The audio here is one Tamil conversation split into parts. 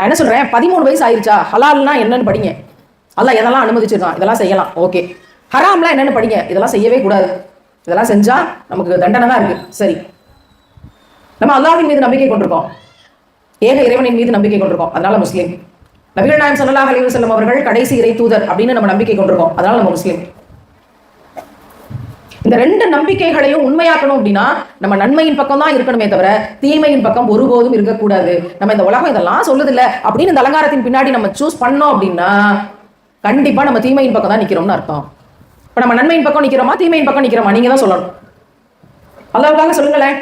நான் என்ன சொல்கிறேன் பதிமூணு வயசு ஆயிருச்சா? ஹலால்னா என்னன்னு படிங்க. அதெல்லாம் எதெல்லாம் அனுமதிச்சிருக்கான்? இதெல்லாம் செய்யலாம். ஓகே. ஹராம்லாம் என்னென்னு படிங்க. இதெல்லாம் செய்யவே கூடாது. இதெல்லாம் செஞ்சால் நமக்கு தண்டனை தான் இருக்குது சரி. நம்ம அல்லாவின் மீது நம்பிக்கை கொண்டிருக்கோம். ஏக இறைவனின் மீது நம்பிக்கை கொண்டிருக்கோம். அதனால முஸ்லீம். நபிகள் நாயம் சல்லாஹ் அலிவசல்லம் அவர்கள் கடைசி இறை தூதர் அப்படின்னு நம்ம நம்பிக்கை கொண்டிருக்கோம். அதனால நம்ம முஸ்லீம். இந்த ரெண்டு நம்பிக்கைகளையும் உண்மையாக்கணும் அப்படின்னா நம்ம நன்மையின் பக்கம் தான் இருக்கணுமே தவிர தீமையின் பக்கம் ஒருபோதும் இருக்கக்கூடாது. நம்ம இந்த உலகம் இதெல்லாம் சொல்லுதில்ல அப்படின்னு இந்த அலங்காரத்தின் பின்னாடி நம்ம சூஸ் பண்ணோம் அப்படின்னா கண்டிப்பா நம்ம தீமையின் பக்கம் தான் நிக்கிறோம்னு அர்த்தம். இப்ப நம்ம நன்மையின் பக்கம் நிக்கிறோமா தீமையின் பக்கம் நிக்கிறோமா? நீங்க தான் சொல்லணும். அல்லாவுக்காக சொல்லுங்களேன்.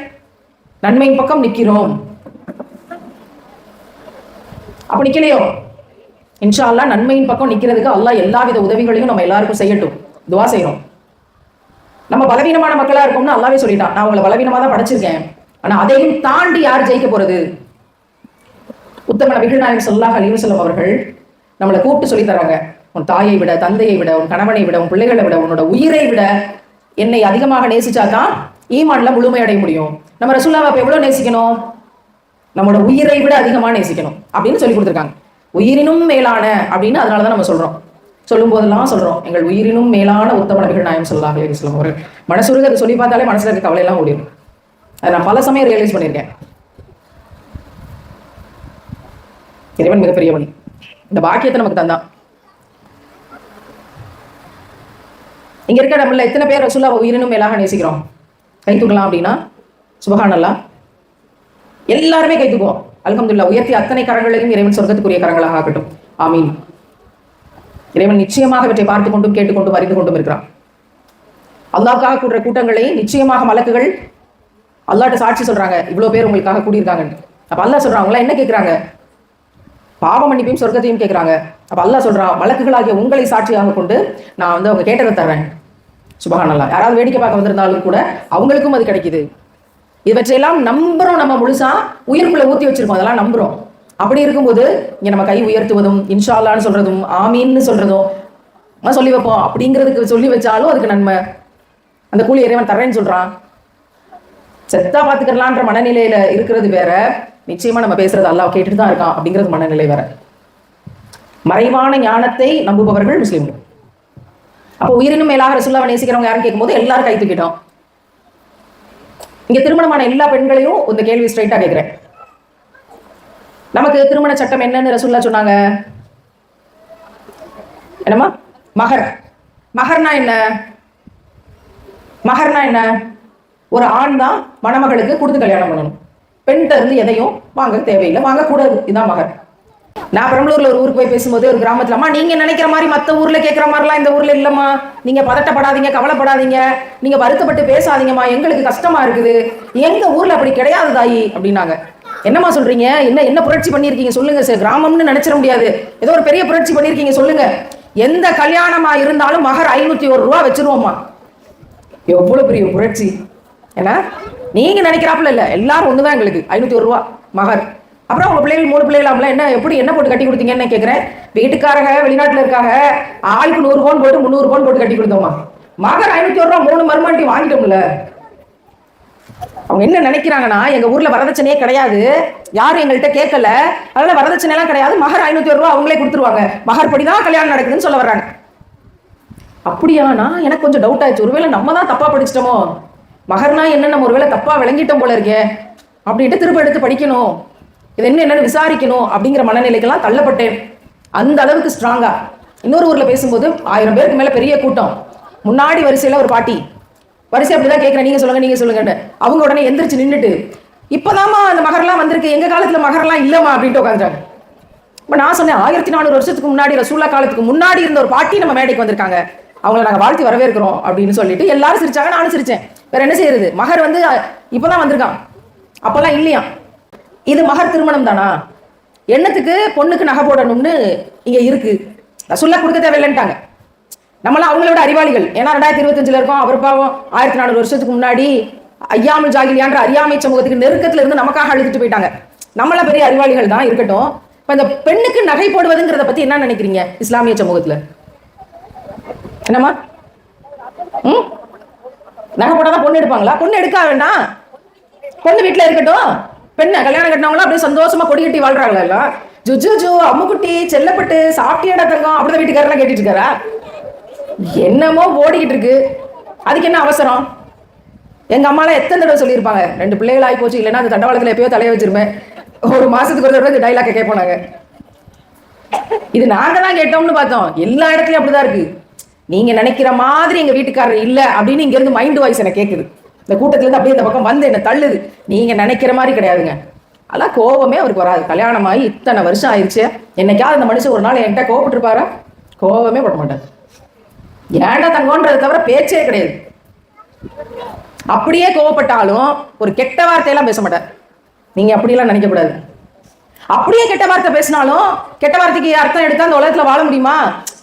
நன்மையின் பக்கம் நிக்கிறோம். அப்ப நிக்கலையோ? இன்ஷா அல்லா நன்மையின் பக்கம் நிக்கிறதுக்கு அல்லாஹ் எல்லாவித உதவிகளையும் நம்ம எல்லாருக்கும் செய்யட்டும். துவா செய்யறோம் நம்ம பலவீனமான மக்களா இருக்கோம்னு அல்லாவே சொல்லிட்டான். நான் உங்களை பலவீனமா தான் படைச்சிருக்கேன். ஆனா அதையும் தாண்டி யார் ஜெயிக்க போறது? உத்தம நபிகள் நாயகம் சொல்லாஹ் அலிவசல்லம் அவர்கள் நம்மளை கூப்பிட்டு சொல்லி தராங்க உன் தாயை விட தந்தையை விட உன் கணவனை விட உன் பிள்ளைகளை விட உன்னோட உயிரை விட என்னை அதிகமாக நேசிச்சாதான் ஈமான்ல முழுமையடைய முடியும். நம்ம ரசுல்லாவை அப்ப எவ்வளவு நேசிக்கணும்? நம்மளோட உயிரை விட அதிகமாக நேசிக்கணும். அப்படின்னு சொல்லி கொடுத்துருக்காங்க. உயிரினும் மேலான அப்படின்னு அதனாலதான் நம்ம சொல்றோம். சொல்லும் போதெல்லாம் சொல்றோம். எங்கள் உயிரினும் மேலான உத்தம நபிகள் நாயம் அப்படின்னு சொல்லுவோம் அவர்கள். மனசுருக அதை சொல்லி பார்த்தாலே மனசுல இருக்க கவலை எல்லாம் ஓடிடும். அதை நான் பல சமயம் ரியலைஸ் பண்ணியிருக்கேன். இறைவன் மிகப்பெரியவன் இந்த பாக்கியத்தை நமக்கு தந்தான். இங்க இருக்க நம்மள எத்தனை பேர் ரசூல்லா உயிரினும் மேலாக நேசிக்கிறோம்? கை தூக்கலாம் அப்படின்னா சுபகானல்லா எல்லாருமே கை தூக்குவோம். உயர்த்தி அத்தனை கரங்களையும் இறைவன் சொர்க்கத்துக்குரிய கரங்களாக ஆகட்டும் ஆமீன். இறைவன் நிச்சயமாக இவற்றை பார்த்து கொண்டும் கேட்டுக்கொண்டும் அறிந்து கொண்டும் இருக்கிறான். அல்லாஹ்க்காக கூடுற கூட்டங்களை நிச்சயமாக மலக்குகள் அல்லாட்ட சாட்சி சொல்றாங்க. இவ்வளோ பேர் உங்களுக்காக கூடியிருக்காங்கன்னு. அப்ப அல்லா சொல்றான் அவங்களாம் என்ன கேட்கறாங்க பாவ மன்னிப்பையும் சொர்க்கத்தையும் கேட்கறாங்க அப்ப அல்லா சொல்றான் வழக்குகளாகிய உங்களை சாட்சியாக கொண்டு நான் வந்து அவங்க கேட்டதை தர்றேன். சுபஹானல்லாஹ் யாராவது வேடிக்கை பார்க்க வந்திருந்தாலும் கூட அவங்களுக்கும் அது கிடைக்குது. இவற்றையெல்லாம் நம்புறோம் நம்ம முழுசா. உயிருக்குள்ள ஊத்தி வச்சிருக்கோம் அதெல்லாம் நம்புறோம். அப்படி இருக்கும்போது இங்க நம்ம கை உயர்த்துவதும் இன்ஷால்லான்னு சொல்றதும் ஆமீன்னு சொல்றதும் நம்ம சொல்லி வைப்போம். அப்படிங்கிறதுக்கு சொல்லி வச்சாலும் அதுக்கு நன்மை அந்த கூலி இறைவன் தர்றேன்னு சொல்றான். செத்தா பாத்துக்கலான்ற மனநிலையில இருக்கிறது வேற. நிச்சயமா நம்ம பேசுறது அல்லாஹ் கேட்டுட்டு தான் இருக்கான் அப்படிங்கிறது மனநிலை வேற. மறைவான ஞானத்தை நம்புபவர்கள் முஸ்லீம்கள். அப்போ உயிரினும் மேலாக ரசுல்லாவை நேசிக்கிறவங்க யாரும் கேட்கும்போது எல்லாரும் கை தூக்கிட்டோம். இங்க திருமணமான எல்லா பெண்களையும் இந்த கேள்வி ஸ்ட்ரைட்டா கேட்கிறேன். நமக்கு திருமண சட்டம் என்னன்னு ரசூல்லா சொன்னாங்க. என்னம்மா? மகர். மகர்னா என்ன? மகர்னா என்ன? ஒரு ஆண் தான் மணமகளுக்கு கொடுத்து கல்யாணம் பண்ணணும். பெண்கிட்ட இருந்து எதையும் வாங்க தேவையில்லை. வாங்கக்கூடாது. இதுதான் மகர். நான் பெரம்பலூர்ல ஒரு ஊருக்கு போய் பேசும்போது ஒரு கிராமத்துல அம்மா நீங்க நினைக்கிற மாதிரி மத்த ஊர்ல கேட்கிற மாதிரிலாம் இந்த ஊர்ல இல்லம்மா. நீங்க பதட்டப்படாதீங்க கவலைப்படாதீங்க. நீங்க வருத்தப்பட்டு பேசாதீங்கம்மா. எங்களுக்கு கஷ்டமா இருக்குது. எங்க ஊர்ல அப்படி கிடையாது தாயி அப்படின்னாங்க. என்னம்மா சொல்றீங்க? என்ன என்ன புரட்சி பண்ணியிருக்கீங்க? சொல்லுங்க சார். கிராமம்னு நினைச்சிட முடியாது. ஏதோ ஒரு பெரிய புரட்சி பண்ணியிருக்கீங்க சொல்லுங்க. எந்த கல்யாணமா இருந்தாலும் மகர் ஐநூத்தி ஒரு ரூபா வச்சிருவோம்மா. எவ்வளவு பெரிய புரட்சி. ஏன்னா நீங்க நினைக்கிறாப்புல இல்ல. எல்லாரும் ஒண்ணுதான் எங்களுக்கு. ஐநூத்தி ஒரு ரூபா மகர். அப்புறம் உங்க பிள்ளைகள் மூணு பிள்ளைகளாம்ல என்ன எப்படி என்ன போட்டு கட்டி கொடுத்தீங்கன்னு கேட்குறேன் வீட்டுக்காரங்க வெளிநாட்டுல இருக்காங்க. ஆளுக்கு நூறு பவுன் போட்டு முந்நூறு பவுன் போட்டு கட்டி கொடுத்தோமா மகர் ஐநூத்தி ஒரு ரூபா மூணு மருமாண்டி வாங்கிட்டோம்ல. அவங்க என்ன நினைக்கிறாங்கன்னா எங்க ஊர்ல வரதட்சணையே கிடையாது. யாரும் எங்கள்கிட்ட கேட்கல. அதனால வரதட்சணை எல்லாம் கிடையாது. மகர் ஐநூத்தி ஒரு ரூபா அவங்களே கொடுத்துருவாங்க. மகர் படிதான் கல்யாணம் நடக்குதுன்னு சொல்ல வர்றாங்க. அப்படியானா? எனக்கு கொஞ்சம் டவுட் ஆயிடுச்சு. ஒருவேளை நம்ம தான் தப்பா படிச்சிட்டோமோ? மகர்னா என்ன? நம்ம ஒருவேளை தப்பா விளங்கிட்டோம் போல இருக்கே. அப்படின்ட்டு திரும்ப எடுத்து படிக்கணும். இது என்ன என்னன்னு விசாரிக்கணும் அப்படிங்கிற மனநிலைக்கெல்லாம் தள்ளப்பட்டேன். அந்த அளவுக்கு ஸ்ட்ராங்கா இன்னொரு ஊர்ல பேசும்போது ஆயிரம் பேருக்கு மேல பெரிய கூட்டம். முன்னாடி வரிசையில ஒரு பாட்டி. வரிசை அப்படிதான் கேட்குறேன் நீங்க சொல்லுங்க நீங்கள் சொல்லுங்கன்னு அவங்க உடனே எந்திரிச்சு நின்றுட்டு இப்போதாம்மா அந்த மகர்லாம் வந்திருக்கு எங்கள் காலத்தில் மகர்லாம் இல்லைம்மா அப்படின்ட்டு உட்காந்துட்டாங்க இப்போ நான் சொன்னேன் ஆயிரத்தி நானூறு வருஷத்துக்கு முன்னாடி ரசூல்லா காலத்துக்கு முன்னாடி இருந்த ஒரு பாட்டி நம்ம மேடைக்கு வந்திருக்காங்க. அவங்கள நாங்கள் வாழ்த்தி வரவேற்கிறோம் அப்படின்னு சொல்லிட்டு எல்லாரும் சிரிச்சாங்க நானும் சிரிச்சேன். வேற என்ன செய்யறது? மகர் வந்து இப்போதான் வந்திருக்கான். அப்போல்லாம் இல்லையா இது மகர் திருமணம் தானா? என்னத்துக்கு பொண்ணுக்கு நகை போடணும்னு இங்கே இருக்கு. ரசூல்லா கொடுக்க தேவையில்லைன்ட்டாங்க. நம்மளாம் அவங்களோட அறிவாளிகள். ஏன்னா ரெண்டாயிரத்தி இருபத்தஞ்சுல இருக்கோம். அவர் பாவம் ஆயிரத்தி நானூறு வருஷத்துக்கு முன்னாடி ஐயாமல் ஜாகிலியான்ற அறியாமை சமூகத்துக்கு நெருக்கத்துல இருந்து நமக்காக அழுதுட்டு போயிட்டாங்க. நம்மள பெரிய அறிவாளிகள் தான் இருக்கட்டும். இப்ப இந்த பெண்ணுக்கு நகை போடுவதுங்கிறத பத்தி என்ன நினைக்கிறீங்க இஸ்லாமிய சமூகத்துல? என்னம்மா? ம்? நகை போட்டாதான் பொண்ணு எடுப்பாங்களா? பொண்ணு எடுக்க வேண்டாம். பொண்ணு வீட்டுல இருக்கட்டும். பெண்ணை கல்யாணம் கட்டினவங்களா அப்படியே சந்தோஷமா கொடி கட்டி வாழ்றாங்களா ஜுஜு ஜு அம்முக்குட்டி செல்லப்பட்டு சாப்பிட்டியடா தங்கம் அப்படிதான் வீட்டுக்காரெல்லாம் கேட்டுட்டு இருக்காரா? என்னமோ ஓடிக்கிட்டு இருக்கு. அதுக்கு என்ன அவசரம்? எங்க அம்மாலாம் எத்தனை தடவை சொல்லியிருப்பாங்க ரெண்டு பிள்ளைகள் ஆகி போச்சு இல்லைன்னா அந்த தண்டவாளத்தில் எப்பயோ தலைய வச்சிருப்பேன். ஒரு மாசத்துக்கு ஒரு தடவை இந்த டைலாக்கை கேட்போம் இது நாங்க தான் கேட்டோம்னு பார்த்தோம். எல்லா இடத்துலயும் அப்படிதான் இருக்கு. நீங்க நினைக்கிற மாதிரி எங்க வீட்டுக்காரர் இல்ல அப்படின்னு இங்க இருந்து மைண்ட் வாய்ஸ் எனக்கு கேக்குது. இந்த கூட்டத்துல இருந்து அப்படியே இந்த பக்கம் வந்து என்ன தள்ளுது. நீங்க நினைக்கிற மாதிரி கிடையாதுங்க. அதெல்லாம் கோபமே அவருக்கு வராது. கல்யாணம் ஆகி இத்தனை வருஷம் ஆயிடுச்சு. என்னைக்காவது அந்த மனுஷன் ஒரு நாள் என்கிட்ட கோவப்பட்டிருப்பாரா கோவமே பட மாட்டார் ஏன்டா தங்கோன்றது தவிர பேச்சே கிடையாது. அப்படியே கோவப்பட்டாலும் ஒரு கெட்ட வார்த்தையெல்லாம் பேச மாட்டார். நீங்க அப்படியெல்லாம் நினைக்கக்கூடாது அப்படியே கெட்ட வார்த்தை பேசினாலும் கெட்ட வார்த்தைக்கு அர்த்தம் எடுத்து அந்த உலகத்துல வாழ முடியுமா?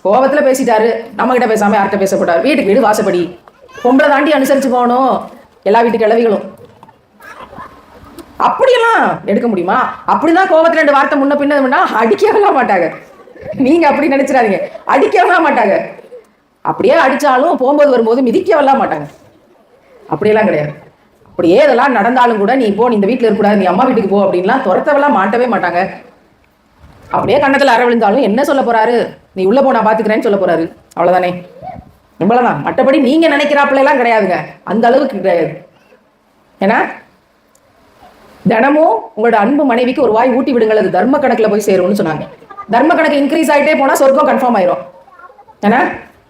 கோவத்துல பேசிட்டாரு. நம்ம கிட்ட பேசாம யார்கிட்ட பேசக்கூடாது வீட்டுக்கு வீடு வாசப்படி. பொம்பளை தாண்டி அனுசரிச்சு போகணும். எல்லா வீட்டு கிழவிகளும் அப்படியெல்லாம் எடுக்க முடியுமா? அப்படிதான் கோவத்துல ரெண்டு வார்த்தை முன்ன பின்ன அடிக்கலாம் மாட்டாங்க. நீங்க அப்படி நினைச்சிடாதீங்க. அடிக்கலாம் மாட்டாங்க. அப்படியே அடித்தாலும் போகும்போது வரும்போது மிதிக்க மிதிக்கவெல்லாம் மாட்டாங்க. அப்படியெல்லாம் கிடையாது. அப்படியே இதெல்லாம் நடந்தாலும் கூட நீ போ நீ இந்த வீட்டில் இருக்கக்கூடாது நீ அம்மா வீட்டுக்கு போ அப்படின்லாம் துரத்தவெல்லாம் மாட்டவே மாட்டாங்க. அப்படியே கண்ணத்தில் அரவிழுந்தாலும் என்ன சொல்ல போகிறாரு நீ உள்ளே போ நான் பாத்துக்கிறேன்னு சொல்ல போகிறாரு அவ்வளோதானே இவ்வளோதான் மற்றபடி நீங்கள் நினைக்கிறாப்புல எல்லாம் கிடையாதுங்க. அந்த அளவுக்கு கிடையாது. ஏன்னா தினமும் உங்களோட அன்பு மனைவிக்கு ஒரு வாய் ஊட்டி விடுங்கள். அது தர்ம கணக்கில் போய் சேரும்னு சொன்னாங்க. தர்ம கணக்கு இன்க்ரீஸ் ஆகிட்டே போனால் சொர்க்கம் கன்ஃபார்ம் ஆயிரும். ஏன்னா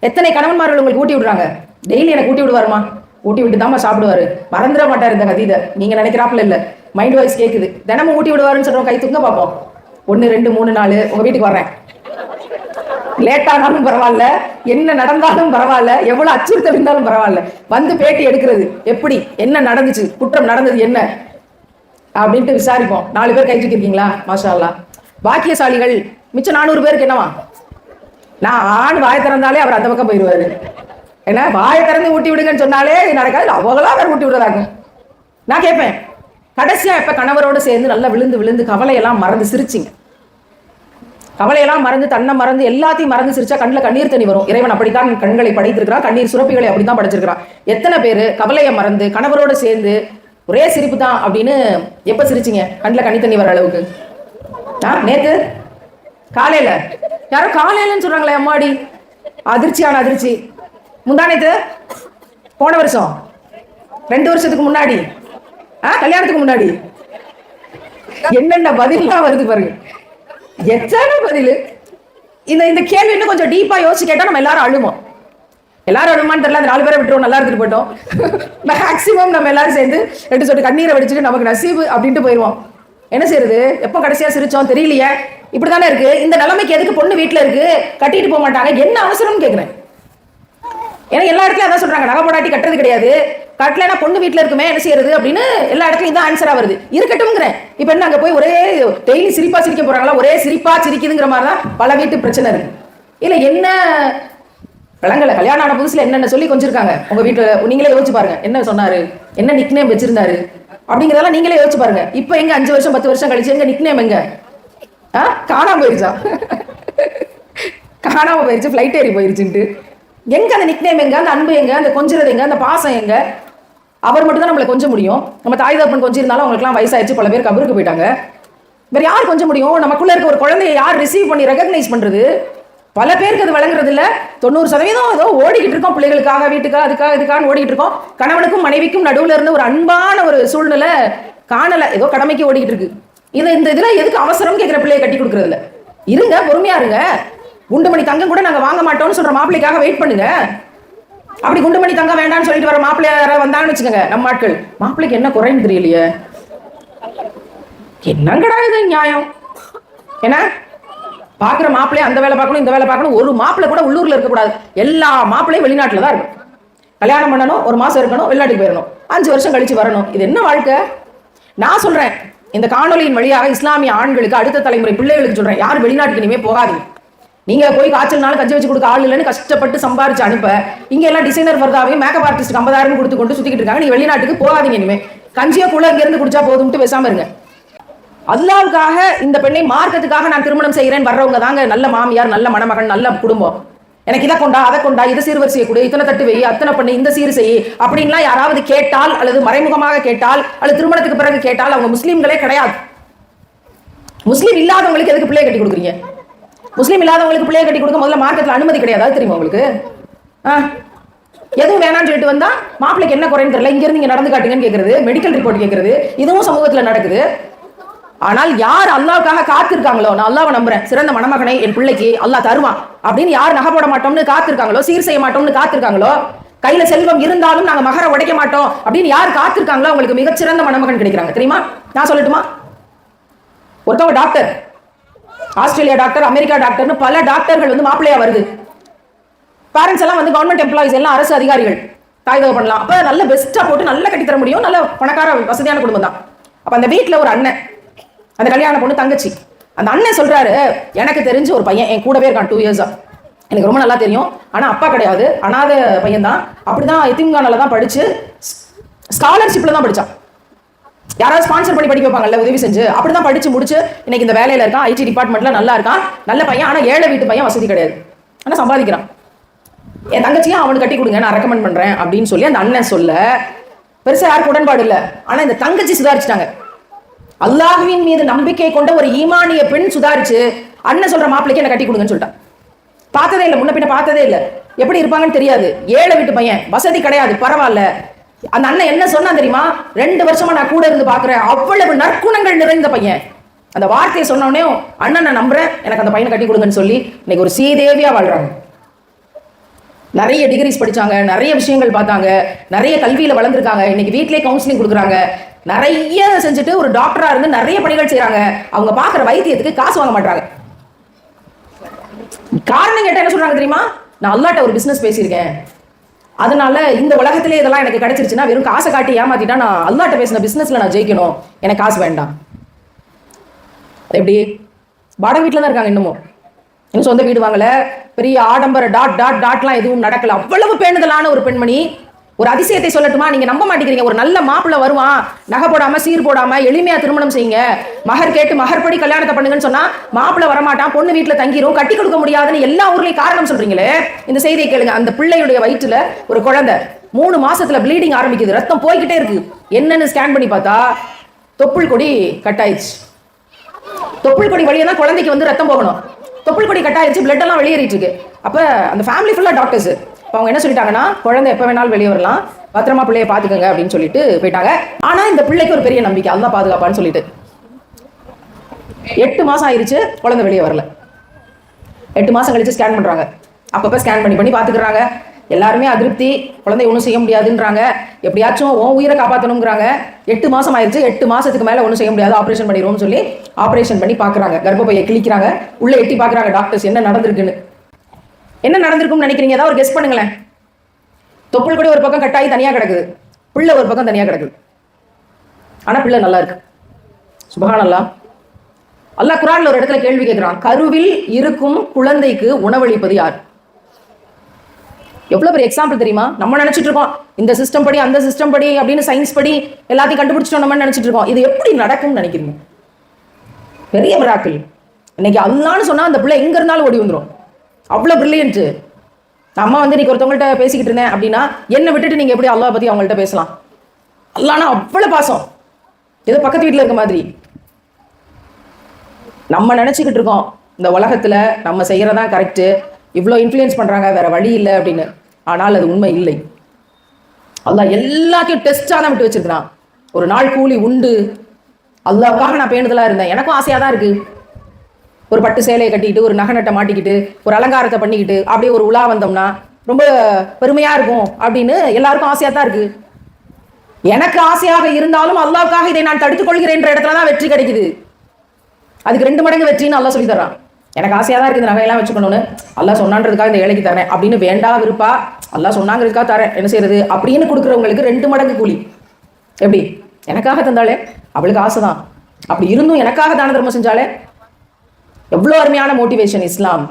எத்தனை கணவன்மார்கள் உங்களுக்கு ஊட்டி விடுறாங்க? டெய்லி எனக்கு ஊட்டி விடுவாருமா? ஊட்டி விட்டு தாம்மா சாப்பிடுவாரு. மறந்துட மாட்டார் இந்த கதீதை. நீங்க நினைக்கிறாப்புல இல்ல. மைண்ட் வாய்ஸ் கேக்குது. தினமும் ஊட்டி விடுவாருன்னு சொல்றோம் கை தூங்க பார்ப்போம். ஒன்னு ரெண்டு மூணு நாலு உங்க வீட்டுக்கு வர்றேன். லேட் ஆனாலும் பரவாயில்ல. என்ன நடந்தாலும் பரவாயில்ல. எவ்வளவு அச்சுறுத்தல் இருந்தாலும் பரவாயில்ல. வந்து பேட்டி எடுக்கிறது எப்படி? என்ன நடந்துச்சு? குற்றம் நடந்தது என்ன? அப்படின்ட்டு விசாரிப்போம். நாலு பேர் கை இருக்கீங்களா மாஷா பாக்கியசாலிகள் மிச்சம் நானூறு பேருக்கு என்னவா? நான் ஆண் வாய திறந்தாலே அவர் அந்த பக்கம் போயிடுவாரு. ஏன்னா வாயை திறந்து ஊட்டி விடுங்கன்னு சொன்னாலே நடக்காது. அவங்களா அவர் ஊட்டி விடுறதாங்க நான் கேட்பேன். கடைசியா இப்ப கணவரோடு சேர்ந்து நல்லா விழுந்து விழுந்து கவலையெல்லாம் மறந்து சிரிச்சிங்க. கவலையெல்லாம் மறந்து தன்னை மறந்து எல்லாத்தையும் மறந்து சிரிச்சா கண்ணில் கண்ணீர் தண்ணி வரும். இறைவன் அப்படித்தான் கண்களை படைத்திருக்கிறான். கண்ணீர் சுரப்பிகளை அப்படித்தான் படைச்சிருக்கிறான். எத்தனை பேர் கவலையை மறந்து கணவரோட சேர்ந்து ஒரே சிரிப்பு தான் அப்படின்னு எப்போ சிரிச்சிங்க? கண்ணில் கண்ணி தண்ணி வர அளவுக்கு. ஆ காலையில. யாரோ காலையிலன்னு சொல்றாங்களே அம்மாடி. அதிர்ச்சியான அதிர்ச்சி. முந்தானேத்து போன வருஷம். ரெண்டு வருஷத்துக்கு முன்னாடி. ஆ கல்யாணத்துக்கு முன்னாடி. என்னென்ன பதிலாம் வருது பாருங்க. எத்தனை பதில்? இந்த இந்த கேள்வி இன்னும் கொஞ்சம் டீப்பா யோசிச்சு கேட்டா நம்ம எல்லாரும் அழுவோம். எல்லாரும் அழுமான்னு தெரியல அந்த நாலு பேரை விட்டுருவோம் நல்லா இருந்துட்டு போட்டோம் மேக்சிமம் நம்ம எல்லாரும் சேர்ந்து ரெண்டு சொட்டு கண்ணீரை வடிச்சுட்டு நமக்கு நசீவு அப்படின்ட்டு போயிடுவோம் என்ன செய்யறது? எப்போ கடைசியா சிரிச்சோம் தெரியலையே. இப்படிதானே இருக்கு. இந்த நிலைமைக்கு எதுக்கு பொண்ணு வீட்டில் இருக்கு? கட்டிட்டு போக மாட்டாங்க. என்ன அவசரம்னு கேட்குறேன் ஏன்னா எல்லா இடத்துலயும் அதான் சொல்றாங்க. நகை போடாட்டி கட்டுறது கிடையாது. கட்டலைன்னா பொண்ணு வீட்டில் இருக்குமே என்ன செய்யறது அப்படின்னு எல்லா இடத்துலையும் தான் ஆன்சரா வருது. இருக்கட்டும்ங்கிறேன். இப்போ என்ன அங்கே போய் ஒரே டெய்லி சிரிப்பா சிரிக்க போறாங்களா? ஒரே சிரிப்பா சிரிக்குதுங்கிற மாதிரி தான் பல வீட்டு பிரச்சனை இருக்கு. இல்லை என்ன விளங்கல கல்யாணம் ஆன புதுசுல என்னென்ன சொல்லி கொஞ்சம் இருக்காங்க உங்க வீட்டில் நீங்களே யோசிச்சு பாருங்க. என்ன சொன்னாரு? என்ன நிக்னேம் வச்சிருந்தாரு? அப்படிங்கறதெல்லாம் நீங்களே யோசிச்சு பாருங்க. இப்போ எங்க அஞ்சு வருஷம் பத்து வருஷம் கழிச்சு எங்க நிக்னேம் எங்க? ஆ? காணாம போயிருச்சா? காணாம போயிருச்சு ஃப்ளைட் ஏறி போயிருச்சுன்ட்டு. எங்க அந்த நிக்னேம் எங்க? அந்த அன்பு எங்க? அந்த கொஞ்சிறது எங்க? அந்த பாசம் எங்க? அவர் மட்டும் தான் நம்மளை கொஞ்சம் முடியும். நம்ம தாய் தகப்பன் கொஞ்சம் இருந்தாலும் அவங்களுக்குலாம் வயசாயிருச்சு பல பேர் கபருக்கு போயிட்டாங்க. வேற யார் கொஞ்சம் முடியும்? நமக்குள்ள இருக்க ஒரு குழந்தைய யார் ரிசீவ் பண்ணி ரெகக்னைஸ் பண்றது? பல பேருக்கு அது வழங்குறது இல்ல தொண்ணூறு சதவீதம் ஏதோ ஓடிக்கிட்டு இருக்கோம் பிள்ளைகளுக்காக வீட்டுக்காக அதுக்காக இதுக்காக ஓடிக்கிட்டு இருக்கோம். கணவனுக்கும் மனைவிக்கும் நடுவுல இருந்து ஒரு அன்பான ஒரு சூழ்நிலை காணல. ஏதோ கடமைக்கு ஓடிக்கிட்டு இருக்கு. இது இந்த இதுல எதுக்கு அவசரம் கேட்கிற பிள்ளையை கட்டி கொடுக்கறதுல இருங்க பொறுமையா இருங்க. குண்டுமணி தங்கம் கூட நாங்க வாங்க மாட்டோம்னு சொல்ற மாப்பிள்ளைக்காக வெயிட் பண்ணுங்க. அப்படி குண்டுமணி தங்கம் வேண்டாம்னு சொல்லிட்டு வர மாப்பிள்ளை யாராவது வந்தாங்கன்னு வச்சுக்கோங்க நம்ம ஆட்கள். மாப்பிள்ளைக்கு என்ன குறைன்னு தெரியலையே. என்னங்கடா இது நியாயம்? என்ன? பார்க்குற மாப்பிள்ளையே அந்த வேலை பார்க்கணும் இந்த வேலை பார்க்கணும் ஒரு மாப்பிள்ளை கூட உள்ளூரில் இருக்கக்கூடாது. எல்லா மாப்பிள்ளையும் வெளிநாட்டில் தான் இருக்கும். கல்யாணம் பண்ணணும் ஒரு மாதம் இருக்கணும் வெளிநாட்டுக்கு போயிடணும் அஞ்சு வருஷம் கழிச்சு வரணும். இது என்ன வாழ்க்கை? நான் சொல்கிறேன் இந்த காணொலியின் வழியாக இஸ்லாமிய ஆண்களுக்கு அடுத்த தலைமுறை பிள்ளைகளுக்கு சொல்கிறேன் யார் வெளிநாட்டுக்கு இனிமேல் போகாதீங்க. நீங்கள் போய் காய்ச்சல்னாலும் கஞ்சி வச்சு கொடுக்க ஆள் இல்லைன்னு கஷ்டப்பட்டு சம்பாரிச்சு அனுப்ப இங்கே எல்லாம் டிசைனர் ஃபர்தாவையும் மேக்கப் ஆர்டிஸ்ட் ஐம்பதாயிரம் கொடுத்து கொண்டு சுற்றிக்கிட்டு இருக்காங்க. நீ வெளிநாட்டுக்கு போகாதீங்க இனிமேல் கஞ்சியை கூட இங்கேருந்து குடிச்சா போதும்ட்டு பேசாமல் இருங்க. அல்லாவுக்காக இந்த பெண்ணை மார்க்கத்துக்காக நான் திருமணம் செய்கிறேன். வர்றவங்க தாங்க. நல்ல மாமியார் நல்ல மணமகன் நல்ல குடும்பம். எனக்கு இதை கொண்டா அதை கொண்டா இதை சீர்வர் செய்யக்கூடிய இத்தனை தட்டு வை அத்தனை பண்ணி இந்த சீர் செய் அப்படின்லாம் யாராவது கேட்டால் அல்லது மறைமுகமாக கேட்டால் அல்லது திருமணத்துக்கு பிறகு கேட்டால் அவங்க முஸ்லீம்களே கிடையாது. முஸ்லீம் இல்லாதவங்களுக்கு எதுக்கு பிள்ளைய கட்டி கொடுக்குறீங்க? முஸ்லீம் இல்லாதவங்களுக்கு பிள்ளைய கட்டி கொடுக்க முதல்ல மார்க்கத்தில் அனுமதி கிடையாது. தெரியுமா உங்களுக்கு? ஆ? எதுவும் வேணாம்னு சொல்லிட்டு வந்தா மாப்பிளைக்கு என்ன குறைன்னு தெரியல. இங்க இருந்து நடந்து காட்டுங்கன்னு கேக்குறது மெடிக்கல் ரிப்போர்ட் கேக்குறது இதுவும் சமூகத்துல நடக்குது. ஆனால் யார் அல்லாவுக்காக காத்திருக்காங்களோ? நான் அல்லாவை நம்புறேன். சிறந்த மணமகனை என் பிள்ளைக்கு அல்லா தருவான். அப்படின்னு யார் நகை போட மாட்டோம்னு காத்திருக்காங்களோ? சீர் செய்ய மாட்டோம்னு காத்திருக்காங்களோ? கையில செல்வம் இருந்தாலும் நாங்க மகர உடைக்க மாட்டோம். அப்படின்னு யார் காத்திருக்காங்களோ? அவங்களுக்கு மிகச்சிறந்த மணமகன் கிடைக்கிறாங்க. தெரியுமா? நான் சொல்லட்டுமா? ஒருத்தவங்க டாக்டர் ஆஸ்திரேலியா டாக்டர் அமெரிக்கா டாக்டர்னு பல டாக்டர்கள் வந்து மாப்பிள்ளையா வருது. பேரண்ட்ஸ் எல்லாம் வந்து கவர்மெண்ட் எம்ப்ளாயிஸ் எல்லாம் அரசு அதிகாரிகள். தாய் தகவல் பண்ணலாம் அப்ப நல்ல பெஸ்டா போட்டு நல்லா கட்டித்தர முடியும். நல்ல பணக்கார வசதியான குடும்பம் தான். அப்ப அந்த வீட்டில் ஒரு அண்ணன். அந்த கல்யாண பொண்ணு தங்கச்சி. அந்த அண்ணன் சொல்றாரு எனக்கு தெரிஞ்சு ஒரு பையன் என் கூடவே இருக்கான் டூ இயர்ஸா எனக்கு ரொம்ப நல்லா தெரியும். ஆனா அப்பா கிடையாது. அனாத பையன் தான் அப்படிதான் எத்திம்கானால தான் படிச்சு ஸ்காலர்ஷிப்ல தான் படிச்சான். யாராவது ஸ்பான்சர் பண்ணி படிக்க வைப்பாங்கல்ல உதவி செஞ்சு. அப்படிதான் படிச்சு முடிச்சு இன்னைக்கு இந்த வேலையில இருக்கான். ஐடி டிபார்ட்மெண்ட்ல நல்லா இருக்கான். நல்ல பையன். ஆனா ஏழை வீட்டு பையன் வசதி கிடையாது. ஆனா சம்பாதிக்கிறான். என் தங்கச்சியும் அவனுக்கு கட்டி கொடுங்க. நான் ரெக்கமெண்ட் பண்றேன். அப்படின்னு சொல்லி அந்த அண்ணன் சொல்ல பெருசா யாருக்கு உடன்பாடு இல்லை. ஆனா இந்த தங்கச்சி சுதாரிச்சிட்டாங்க. அல்லாஹுவின் மீது நம்பிக்கை கொண்ட ஒரு ஈமானிய பெண் சுதாரிச்சு அண்ணன் சொல்ற மாப்பிளைக்கு என்ன கட்டி கொடுங்கன்னு சொல்லிட்டான் பார்த்ததே இல்லை முன்ன பின்ன பார்த்ததே இல்லை. எப்படி இருப்பாங்கன்னு தெரியாது. ஏழை வீட்டு பையன் வசதி கிடையாது பரவாயில்ல. அந்த அண்ணன் என்ன சொன்னா தெரியுமா? ரெண்டு வருஷமா நான் கூட இருந்து பாக்குறேன் அவ்வளவு நற்குணங்கள் நிறைந்த பையன். அந்த வார்த்தையை சொன்னோடனே அண்ணன் நான் நம்புறேன். எனக்கு அந்த பையனை கட்டி கொடுங்கன்னு சொல்லி இன்னைக்கு ஒரு சீதேவியா வாழ்றாங்க. நிறைய டிகிரிஸ் படித்தாங்க நிறைய விஷயங்கள் பார்த்தாங்க நிறைய கல்வியில் வளர்ந்துருக்காங்க இன்னைக்கு வீட்டிலே கவுன்சிலிங் கொடுக்குறாங்க. நிறைய செஞ்சுட்டு ஒரு டாக்டரா இருந்து நிறைய பணிகள் செய்கிறாங்க அவங்க பார்க்குற வைத்தியத்துக்கு காசு வாங்க மாட்டாங்க காரணம் கேட்டா என்ன சொல்றாங்க தெரியுமா? நான் அல்லாட்ட ஒரு பிசினஸ் பேசியிருக்கேன். அதனால இந்த உலகத்திலே இதெல்லாம் எனக்கு கிடைச்சிருச்சுன்னா வெறும் காசை காட்டி ஏமாத்திட்டா நான் அல்லாட்ட பேசின பிசினஸ்ல நான் ஜெயிக்கணும். எனக்கு காசு வேண்டாம். அது எப்படி? வாடகை வீட்டில் தான் இருக்காங்க இன்னமும். சொந்த வீடு வாங்கல. பெரிய ஆடம்பர டாட் டாட் டாட்லாம் எதுவும் நடக்கல. அவ்வளவு பேணுதலான ஒரு பெண்மணி. ஒரு அதிசயத்தை சொல்லட்டுமா? நீங்க நம்ப மாட்டேங்கிறீங்க. ஒரு நல்ல மாப்பிள்ள வருவான். நகை போடாம சீர் போடாம எளிமையா திருமணம் செய்யுங்க. மகர் கேட்டு மகர்படி கல்யாணத்தை பண்ணுங்கன்னு சொன்னா மாப்பிள்ள வரமாட்டான் பொண்ணு வீட்டுல தங்கிரும் கட்டி கொடுக்க முடியாதுன்னு எல்லா ஊர்லயும் காரணம் சொல்றீங்களே? இந்த செய்தியை கேளுங்க. அந்த பிள்ளையுடைய வயிற்றுல ஒரு குழந்தை. மூணு மாசத்துல ப்ளீடிங் ஆரம்பிக்குது. ரத்தம் போய்கிட்டே இருக்கு. என்னன்னு ஸ்கேன் பண்ணி பார்த்தா தொப்புள் கொடி கட் ஆயிடுச்சு. தொப்புள் கொடி வழியா தான் குழந்தைக்கு வந்து ரத்தம் போகணும். தொப்புள் கொடி கட்டாயிருச்சு பிளட் எல்லாம் வெளியேறிட்டு இருக்கு அப்போ அந்த ஃபேமிலி ஃபுல்லாக டாக்டர்ஸ் அவங்க என்ன சொல்லிட்டாங்கன்னா குழந்தை எப்போ வேணாலும் வெளியே வரலாம். பத்திரமா பிள்ளைய பாத்துக்கங்க அப்படின்னு சொல்லிட்டு போயிட்டாங்க. ஆனா இந்த பிள்ளைக்கு ஒரு பெரிய நம்பிக்கை அதுதான் பாதுகாப்பான்னு சொல்லிட்டு. எட்டு மாசம் ஆயிருச்சு குழந்தை வெளியே வரல. எட்டு மாசம் கழிச்சு ஸ்கேன் பண்றாங்க. அப்பப்ப ஸ்கேன் பண்ணி பண்ணி பாத்துக்கிறாங்க எல்லாருமே அதிருப்தி. குழந்தை ஒன்றும் செய்ய முடியாதுன்றாங்க. எப்படியாச்சும் உன் உயிரை காப்பாற்றணுங்கிறாங்க எட்டு மாதம் ஆயிடுச்சு. எட்டு மாதத்துக்கு மேலே ஒன்றும் செய்ய முடியாது. ஆப்ரேஷன் பண்ணிடுவோம்னு சொல்லி ஆப்ரேஷன் பண்ணி பார்க்குறாங்க. கர்ப்பப்பையை கிழிக்கிறாங்க. உள்ளே எட்டி பார்க்குறாங்க டாக்டர்ஸ் என்ன நடந்திருக்குன்னு. என்ன நடந்திருக்கும்னு நினைக்கிறீங்க? ஏதாவது ஒரு கெஸ் பண்ணுங்களேன். தொப்புள் கூட ஒரு பக்கம் கட்டாயி தனியாக கிடக்குது. பிள்ளை ஒரு பக்கம் தனியாக கிடக்குது. ஆனால் பிள்ளை நல்லா இருக்கு. சுபஹானல்லா அல்லாஹ் குரான்ல ஒரு இடத்துல கேள்வி கேட்கிறான் கருவில் இருக்கும் குழந்தைக்கு உணவளிப்பது யார்? எவ்வளவு பெரிய எக்ஸாம்பிள் தெரியுமா? நம்ம நினைச்சிட்டு இருக்கோம் இந்த சிஸ்டம் படி அந்த சிஸ்டம் படி அப்படின்னு சயின்ஸ் படி எல்லாத்தையும் கண்டுபிடிச்சிட்டோம் நம்ம நினைச்சிட்டு இருக்கோம். இது எப்படி நடக்கும்னு நினைக்கிறீங்க? பெரிய மிராக்கள் இன்னைக்கு அல்லான்னு சொன்னா அந்த பிள்ளை எங்க இருந்தாலும் ஓடி வந்துடும் அவ்வளவு பிரில்லியன்ட் அம்மா வந்து இன்னைக்கு ஒருத்தவங்கள்ட்ட பேசிக்கிட்டு இருந்தேன் அப்படின்னா என்னை விட்டுட்டு நீங்க எப்படி அல்லாஹ் பத்தி அவங்கள்ட்ட பேசலாம்? அல்லானா அவ்வளவு பாசம். ஏதோ பக்கத்து வீட்டுல இருக்க மாதிரி. நம்ம நினைச்சுக்கிட்டு இருக்கோம் இந்த உலகத்துல நம்ம செய்யறதான் கரெக்ட் இவ்வளோ இன்ஃப்ளூயன்ஸ் பண்ணுறாங்க வேற வழி இல்லை அப்படின்னு. ஆனால் அது உண்மை இல்லை. அல்லாஹ் எல்லாத்தையும் டெஸ்ட்டாக தான் விட்டு வச்சிருக்கிறான். ஒரு நாள் கூலி உண்டு. அல்லாவுக்காக நான் பேணுதலாக இருந்தேன். எனக்கும் ஆசையாக தான் இருக்குது ஒரு பட்டு சேலையை கட்டிக்கிட்டு ஒரு நகை நட்டை மாட்டிக்கிட்டு ஒரு அலங்காரத்தை பண்ணிக்கிட்டு அப்படியே ஒரு உலா வந்தோம்னா ரொம்ப பெருமையாக இருக்கும் அப்படின்னு எல்லாருக்கும் ஆசையாக தான் இருக்குது எனக்கு ஆசையாக இருந்தாலும் அல்லாவுக்காக இதை நான் தடுத்துக் கொள்கிறேன்ற இடத்துல தான் வெற்றி கிடைக்குது. அதுக்கு ரெண்டு மடங்கு வெற்றின்னு அல்லா சொல்லி தரான் எனக்கு ஆசையாக தான் இருக்குது இந்த நகையெல்லாம் வச்சுக்கணும்னு. அல்லா சொன்னான்றதுக்காக இந்த ஏழைக்கு தரேன். அப்படின்னு வேண்டா விருப்பா அல்லாஹ் சொன்னாங்கிறதுக்காக தரேன். என்ன செய்யறது? அப்படின்னு கொடுக்குறவங்களுக்கு ரெண்டு மடங்கு கூலி. எப்படி? எனக்காக தந்தாலே? அவளுக்கு ஆசை தான் அப்படி இருந்தும் எனக்காக தான தர்மம் செஞ்சாலே? எவ்வளோ அருமையான மோட்டிவேஷன் இஸ்லாம்.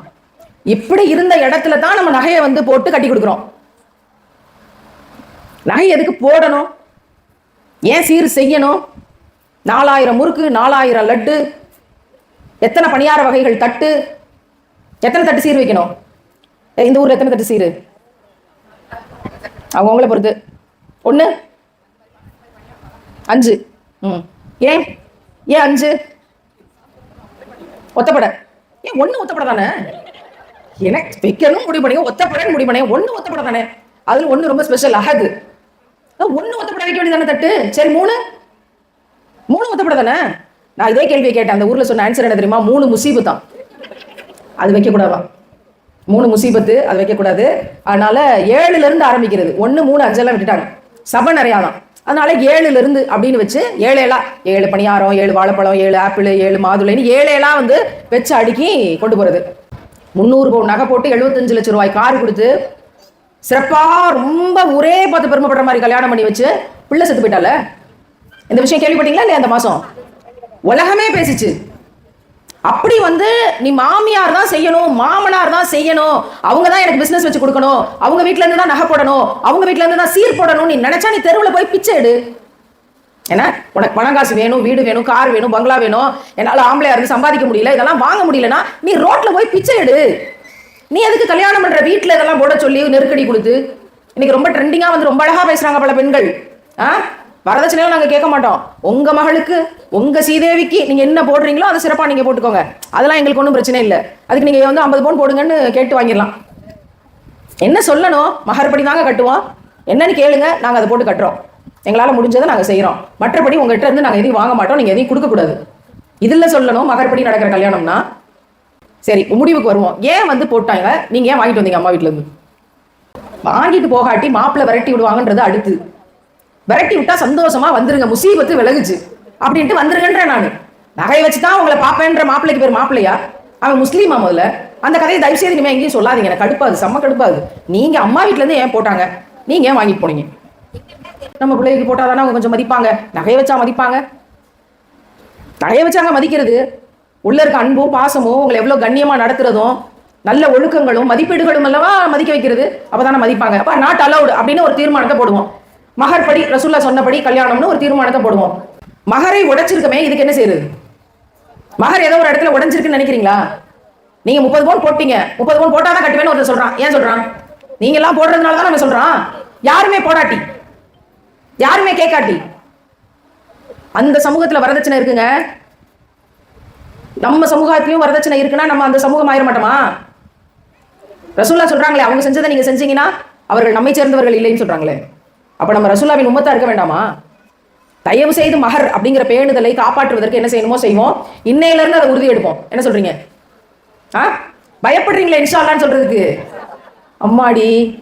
இப்படி இருந்த இடத்துல தான் நம்ம நகையை வந்து போட்டு கட்டி கொடுக்குறோம். நகை எதுக்கு போடணும்? ஏன் சீர் செய்யணும்? நாலாயிரம் முறுக்கு நாலாயிரம் லட்டு எத்தனை பணியார வகைகள் தட்டு? எத்தனை தட்டு சீர் வைக்கணும்? இந்த ஊர்ல எத்தனை தட்டு சீர்? அவங்கவுங்கள பொறுத்து. ஒன்று அஞ்சு. ம். ஏன்? ஏன் அஞ்சு? ஒத்தப்படை. ஏன் ஒன்று ஒத்தப்படை தானே? எனக்கு வைக்கணும் முடிவு பண்ணி ஒத்தப்படைன்னு முடிவு பண்ணி ஒன்று ஒத்தப்படை தானே? அதுல ஒண்ணு ரொம்ப ஸ்பெஷல் அழகு ஒன்று ஒத்தப்படை வைக்க வேண்டியதானே தட்டு? சரி மூணு. மூணு ஒத்தப்படை தானே? நான் இதே கேள்வியை கேட்டேன். அந்த ஊரில் சொன்ன ஆன்சர் என்ன தெரியுமா? மூணு முசீபு தான் அது வைக்கக்கூடாதான் மூணு முசீபத்து அது வைக்கக்கூடாது. அதனால ஏழுலேருந்து ஆரம்பிக்கிறது. ஒன்று மூணு அஞ்செல்லாம் விட்டுட்டாங்க. சபை நிறையா தான் அதனால ஏழுலேருந்து அப்படின்னு வச்சு ஏழு ஏழா ஏழு பணியாரம் ஏழு வாழைப்பழம் ஏழு ஆப்பிள் ஏழு மாதுளைன்னு ஏழு வந்து வச்சு அடுக்கி கொண்டு போகிறது முந்நூறு பவுன் நகை போட்டு எழுபத்தஞ்சு லட்சம் ரூபாய் கார் கொடுத்து சிறப்பாக ரொம்ப ஒரே பார்த்து பெருமைப்படுற மாதிரி கல்யாணம் பண்ணி வச்சு பிள்ளை செத்து போயிட்டால இந்த விஷயம் கேள்விப்பட்டீங்களா இல்லையா அந்த மாதம் உலகமே பேசிச்சு. அப்படி வந்து நீ மாமியார் தான் செய்யணும் மாமனார் தான் செய்யணும் அவங்க தான் எனக்கு பிசினஸ் வச்சு கொடுக்கணும் அவங்க வீட்ல இருந்து தான் நகை போடணும் அவங்க வீட்ல இருந்து தான் சீர் போடணும் நீ நினைச்சா நீ தெருவில் போய் பிச்சை எடு. ஏன்னா உனக்கு பணம் காசு வேணும் வீடு வேணும் கார் வேணும் பங்களா வேணும் என்னால் ஆம்பளையா இருந்து சம்பாதிக்க முடியல இதெல்லாம் வாங்க முடியலன்னா நீ ரோட்ல போய் பிச்சை எடு. நீ எதுக்கு கல்யாணம் பண்ற வீட்டில் இதெல்லாம் போட சொல்லி நெருக்கடி கொடுத்து? இன்னைக்கு ரொம்ப ட்ரெண்டிங்காக வந்து ரொம்ப அழகா பேசுறாங்க பல பெண்கள். ஆ? வரதட்சணையும் நாங்கள் கேட்க மாட்டோம். உங்கள் மகளுக்கு உங்கள் சீதேவிக்கு நீங்கள் என்ன போடுறீங்களோ அதை சிறப்பாக நீங்கள் போட்டுக்கோங்க. அதெல்லாம் எங்களுக்கு ஒன்றும் பிரச்சனை இல்லை. அதுக்கு நீங்கள் வந்து ஐம்பது பவுன் போடுங்கன்னு கேட்டு வாங்கிடலாம். என்ன சொல்லணும்? மகர்படி தாங்க கட்டுவோம். என்னன்னு கேளுங்க நாங்கள் அதை போட்டு கட்டுறோம். எங்களால் முடிஞ்சதை நாங்கள் செய்கிறோம் மற்றபடி உங்கள்கிட்ட இருந்து நாங்கள் எதையும் வாங்க மாட்டோம் நீங்கள் எதையும் கொடுக்கக்கூடாது இதில் சொல்லணும் மகர்படி நடக்கிற கல்யாணம்னா. சரி முடிவுக்கு வருவோம். ஏன் வந்து போட்டாங்க நீங்கள் ஏன் வாங்கிட்டு வந்தீங்க அம்மா வீட்டிலேருந்து வாங்கிட்டு போகாட்டி மாப்பிள்ளை விரட்டி விடுவாங்கன்றது அடுத்து. விரட்டி விட்டா சந்தோஷமா வந்துருங்க. முசீபத்து விலகுச்சு. அப்படின்ட்டு வந்துருங்கன்ற நான். நகையை வச்சு தான் உங்களை பாப்பேன்ற மாப்பிள்ளைக்கு பேர் மாப்பிள்ளையா? அவன் முஸ்லீமா முதல்ல? அந்த கதையை தயவு செய்து இனிமே எங்கேயும் சொல்லாதீங்க. எனக்கு கடுப்பாது செம்ம கடுப்பாது நீங்க அம்மா வீட்டிலேருந்து இருந்து ஏன் போட்டாங்க? நீங்க ஏன் வாங்கிட்டு போனீங்க? நம்ம பிள்ளைக்கு போட்டாதானே அவங்க கொஞ்சம் மதிப்பாங்க. நகையை வச்சா மதிப்பாங்க. நகையை வச்சாங்க மதிக்கிறது. உள்ள இருக்க அன்பும் பாசமும் உங்களை எவ்வளவு கண்ணியமா நடத்துறதும் நல்ல ஒழுக்கங்களும் மதிப்பீடுகளும் அல்லவா மதிக்க வைக்கிறது. அப்பதானே மதிப்பாங்க. அப்ப நாட் அலவுடு அப்படின்னு ஒரு தீர்மானத்தை போடுவோம். மகர்படி ரசுல்லா ரசூல்லா சொன்னபடி கல்யாணம்னு ஒரு தீர்மானத்தை போடுவோம். மகரை உடைச்சிருக்கமே இதுக்கு என்ன செய்யுது மகர் ஏதோ ஒரு இடத்துல உடைஞ்சிருக்குன்னு நினைக்கிறீங்களா? நீங்க முப்பது பவுன் போட்டீங்க. முப்பது பவுன் போட்டாதான் கட்டுவேன்னு ஒருத்தர் சொல்றான். ஏன் சொல்றான்? நீங்க எல்லாம் போடுறதுனால தான் நம்ம சொல்றான். யாருமே போடாட்டி. யாருமே கேட்காட்டி. அந்த சமூகத்துல வரதட்சணை இருக்குங்க. நம்ம சமூகத்திலயும் வரதட்சணை இருக்குன்னா நம்ம அந்த சமூகம் ஆயிட மாட்டோமா? ரசூல்லா சொல்றாங்களே அவங்க செஞ்சதை நீங்க செஞ்சீங்கன்னா அவர்கள் நம்மை சேர்ந்தவர்கள் இல்லைன்னு சொல்றாங்களே. அப்போ நம்ம ரசுல்லாவின் உம்மத்தா இருக்க வேண்டாமா? தயவு செய்து மகர் அப்படிங்கிற பேணுதலை காப்பாற்றுவதற்கு என்ன செய்யணுமோ செய்வோம். இன்னையில இருந்து அதை உறுதி எடுப்போம். என்ன சொல்றீங்க? ஆ? பயப்படுறீங்களே இன்ஷால்லான்னு சொல்றதுக்கு. அம்மாடி